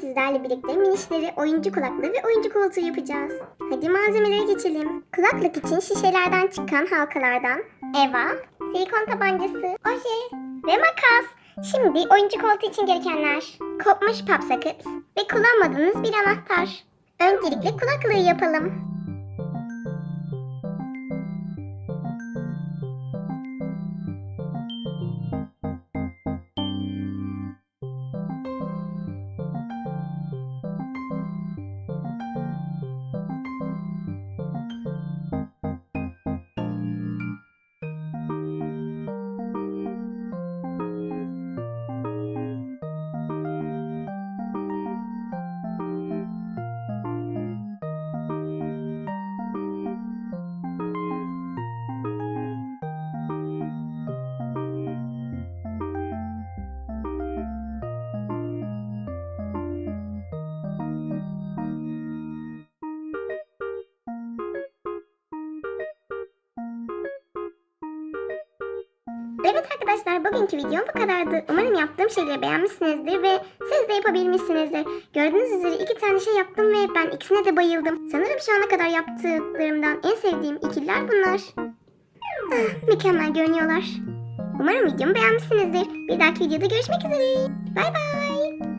sizlerle birlikte minişleri oyuncu kulaklığı ve oyuncu koltuğu yapacağız. Hadi malzemelere geçelim. Kulaklık için şişelerden çıkan halkalardan eva, silikon tabancası, oje ve makas. Şimdi oyuncu koltuğu için gerekenler. Kopmuş pop socket ve kullanmadığınız bir anahtar. Öncelikle kulaklığı yapalım. Evet arkadaşlar bugünkü videom bu kadardı. Umarım yaptığım şeyleri beğenmişsinizdir ve siz de yapabilmişsinizdir. Gördüğünüz üzere iki tane şey yaptım ve ben ikisine de bayıldım. Sanırım şu ana kadar yaptıklarımdan en sevdiğim ikililer bunlar. Ah, mükemmel görünüyorlar. Umarım videomu beğenmişsinizdir. Bir dahaki videoda görüşmek üzere. Bay bay.